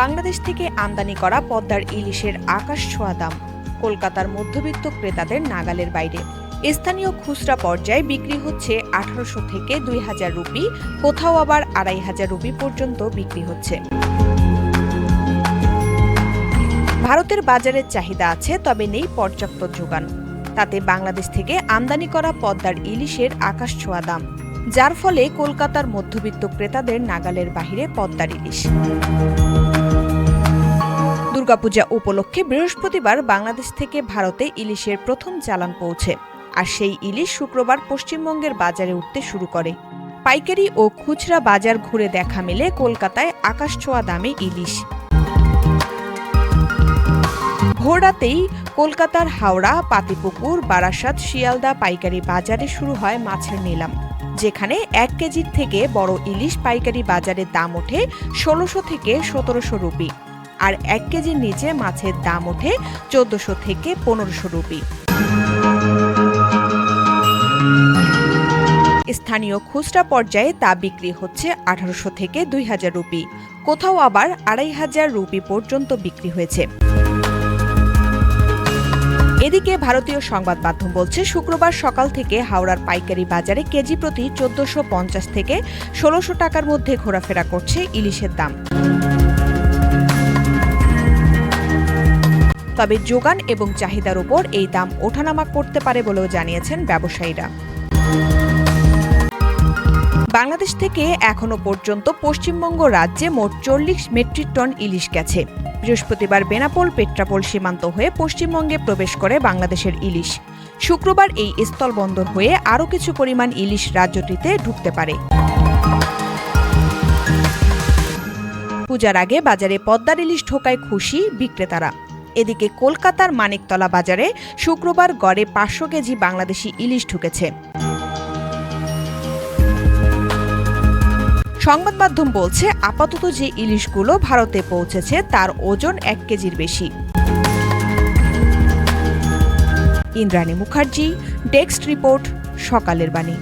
বাংলাদেশ থেকে আমদানি করা পদ্মার ইলিশের আকাশ ছোঁয়া দাম, কলকাতার মধ্যবিত্ত ক্রেতাদের নাগালের বাইরে। স্থানীয় খুচরা পর্যায়ে বিক্রি হচ্ছে আঠারোশো থেকে দুই হাজার রুপি, কোথাও আবার আড়াই হাজার রুপি পর্যন্ত বিক্রি হচ্ছে। ভারতের বাজারের চাহিদা আছে, তবে নেই পর্যাপ্ত যোগান। তাতে বাংলাদেশ থেকে আমদানি করা পদ্মার ইলিশের আকাশ ছোঁয়া দাম, যার ফলে কলকাতার মধ্যবিত্ত ক্রেতাদের নাগালের বাহিরে পদ্মার ইলিশ। দুর্গাপূজা উপলক্ষে বৃহস্পতিবার বাংলাদেশ থেকে ভারতে ইলিশের প্রথম চালান পৌঁছে, আর সেই ইলিশ শুক্রবার পশ্চিমবঙ্গের বাজারে উঠতে শুরু করে। পাইকারি ও খুচরা বাজার ঘুরে দেখা মেলে কলকাতায় আকাশ ছোঁয়া দামে ইলিশ। ভোররাতেই কলকাতার হাওড়া, পাতিপুকুর, বারাসাত, শিয়ালদা পাইকারি বাজারে শুরু হয় মাছের নিলাম, যেখানে এক কেজির থেকে বড় ইলিশ পাইকারি বাজারের দাম ওঠে ষোলোশো থেকে সতেরোশো রুপি। আর এক কেজির নিচে মাছের দাম ওঠে চোদ্দশো থেকে পনেরোশো রুপি। স্থানীয় খুচরা পর্যায়ে তা বিক্রি হচ্ছে আঠারোশো থেকে দুই হাজার রুপি। কোথাও আবার আড়াই হাজার রুপি পর্যন্ত বিক্রি হয়েছে। এদিকে ভারতীয় সংবাদ মাধ্যম বলছে, শুক্রবার সকাল থেকে হাওড়ার পাইকারি বাজারে কেজি প্রতি চোদ্দশো পঞ্চাশ থেকে ষোলোশো টাকার মধ্যে ঘোরাফেরা করছে ইলিশের দাম। তবে যোগান এবং চাহিদার উপর এই দাম ওঠানামা করতে পারে বলেও জানিয়েছেন ব্যবসায়ীরা। বাংলাদেশ থেকে এখনও পর্যন্ত পশ্চিমবঙ্গ রাজ্যে মোট চল্লিশ মেট্রিক টন ইলিশ গেছে। বৃহস্পতিবার বেনাপোল পেট্রাপোল সীমান্ত হয়ে পশ্চিমবঙ্গে প্রবেশ করে বাংলাদেশের ইলিশ। শুক্রবার এই স্থলবন্দর হয়ে আরও কিছু পরিমাণ ইলিশ রাজ্যটিতে ঢুকতে পারে। পূজার আগে বাজারে পদ্মার ইলিশ ঢোকায় খুশি বিক্রেতারা। এদিকে কলকাতার মানিকতলা বাজারে শুক্রবার গড়ে পাঁচশো কেজি বাংলাদেশি ইলিশ ঢুকেছে। সংবাদ মাধ্যম বলছে, আপাতত যে ইলিশগুলো ভারতে পৌঁছেছে, তার ওজন এক কেজির বেশি। ইন্দ্রাণী মুখার্জি, ডেস্ক রিপোর্ট, সকালের বাণী।